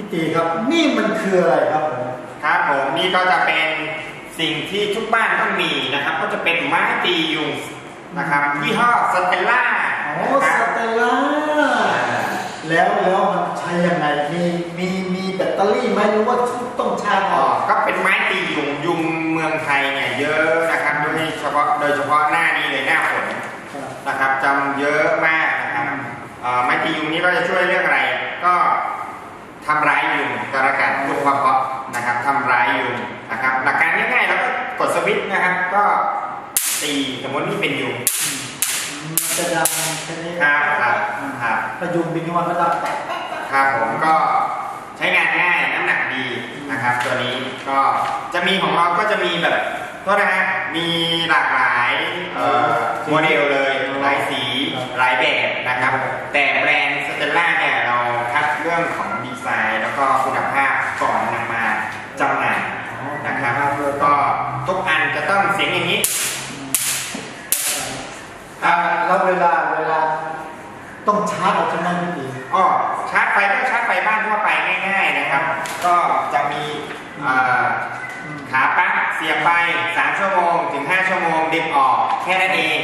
พี่ตีครับ นี่มันคืออะไรครับผมครับผมนี่ก็จะเป็นสิ่งที่ทุกบ้านต้องมีนะครับ ก็จะเป็นไม้ตียุงนะครับยี่ห้อสเตลล่าอ๋อสเตลล่าแล้วแล้วมันใช้ยังไงมีมีมีแบตเตอรี่ไหมหรือว่าต้องชาร์จอ๋อออกก็เป็นไม้ตียุงยุงเมืองไทยเนี่ยเยอะนะครับโดยเฉพาะโดยเฉพาะหน้านี้เลยหน้าฝนนะครับจำเยอะมากนะครับเอ่อไม้ตียุงนี้ก็จะช่วยเรื่องอะไร ก็ทำร้ายยุง ก็แล้วกันพูดเพราะๆนะครับทำร้ายยุงนะครับ หลักการง่ายๆแล้วก็กดสวิตช์นะครับ ก็ตีสมมตินี่เป็นยุงมันจะดังแค่นี้ครับครับครับประยุงบินวันก็ดังแตะครับผมก็ใช้งานง่ายน้ำหนักดีนะครับ ตัวนี้ก็จะมีของเราก็จะมีแบบโทษนะฮะมีหลากหลายเอ่อโมเดลเลยหลายสีหลายแบบนะครับ แต่แบรนด์สเตลล่าเนี่ยเราคัดเรื่องของดีไซน์ แล้วก็คุณภาพก่อนนำมาจำหน่ายนะครับก็ทุกอันจะต้องเสียงอย่างนี้ อ่าแล้วเวลาเวลา ต้องชาร์จเอาใช่ไหมพี่ตีอ๋อชาร์จไฟก็ชาร์จไฟบ้านทั่วไปง่าย ๆนะครับ ก็จะมีเอ่อขาปลั๊กเสียบไป3ชั่วโมงถึง 5 ชั่วโมงดึงออกแค่นั้นเอง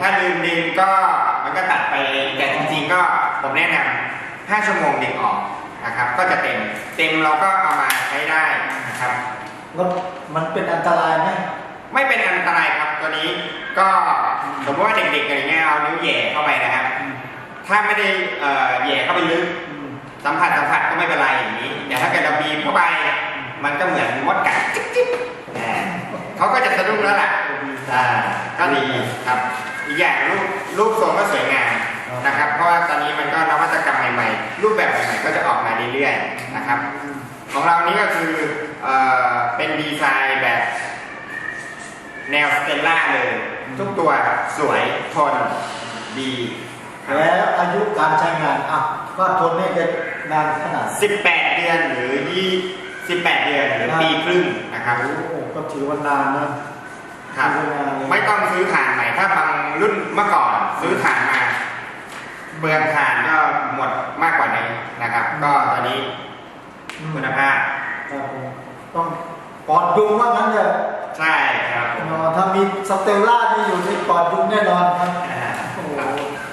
ถ้าลืมดึงก็มันก็ตัดไปเองแต่จริงๆก็ผมแนะนำ5ชั่วโมงดึงออกนะครับ ก็จะเต็มเต็มเราก็เอามาใช้ได้นะครับแล้วมันเป็นอันตรายไหมไม่เป็นอันตรายครับตัวนี้ก็สมมติว่าเด็กๆอะไรเงี้ยเอานิ้วแหย่เข้าไปนะครับ ถ้าไม่ได้เอ่อแหย่เข้าไปลึกอืมสัมผัสสัมผัสก็ไม่เป็นไรอย่างนี้แต่ถ้าเกิดเราบีบเข้าไป มันก็เหมือนมดกัดจิ๊บจิ๊บอ่าเขาก็จะสะดุ้งแล้วล่ะอ่าก็ดีครับ อีกอย่างรูปรูปทรงก็สวยงามนะครับ เพราะว่าตอนนี้มันก็นวัตกรรมใหม่ๆ รูปแบบใหม่ๆก็จะออกมาเรื่อยๆนะครับ ของเรานี่ก็คือเอ่อเป็นดีไซน์แบบ แนวสเตลล่าเลย ทุกตัวสวยทนดีครับ แล้วอายุการใช้งานอะว่าทนนี่จะนานขนาด18 เดือนหรือ20 18เดือนหรือปีครึ่งนะครับโอ้โหก็ถือว่านานนะครับถือว่านานเลยไม่ต้องซื้อถ่านใหม่ถ้าบางรุ่นเมื่อก่อนซื้อถ่านมาเปลืองถ่านก็หมดมากกว่านี้นะครับ ก็ตอนนี้อืมคุณภาพครับผมต้องปลอดยุงว่างั้นเถอะใช่ครับผมอ๋อถ้ามีสเตลล่านี่อยู่ที่ปลอดยุงแน่นอนครับอ่าโอ้โห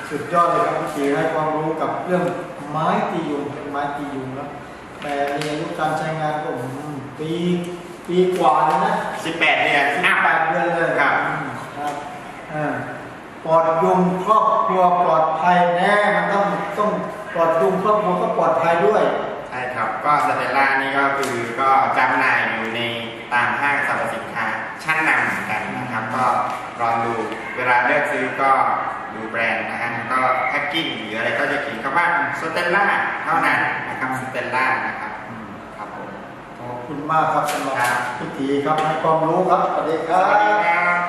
สุดยอดเลยครับพี่ตีให้ความรู้กับเรื่องไม้ตียุงเป็นไม้ตียุงแล้วแต่มีอายุการใช้งานก็อืมปีปีกว่าเลยนะ18เดือนสิบอัพแปดเดือนเลยครับอืมครับอ่าปลอดยุงครอบครัวปลอดภัยแน่มันต้องต้องปลอดยุงครอบครัวก็ปลอดภัยด้วยใช่ครับก็สเตลล่านี่ก็คือก็จำหน่ายอยู่ในตามห้างสรรพสินค้าชั้นนำเหมือนกันนะครับ ก็ลองดูเวลาเลือกซื้อก็ดูแบรนด์นะฮะ ก็แพ็กกิ้งหรืออะไรก็จะเขียนคำว่าสเตลล่าเท่านั้นนะครับสเตลล่านะครับครับผมขอบคุณมากครับสำหรับคุณทีครับให้ความรู้ครับสวัสดีครับ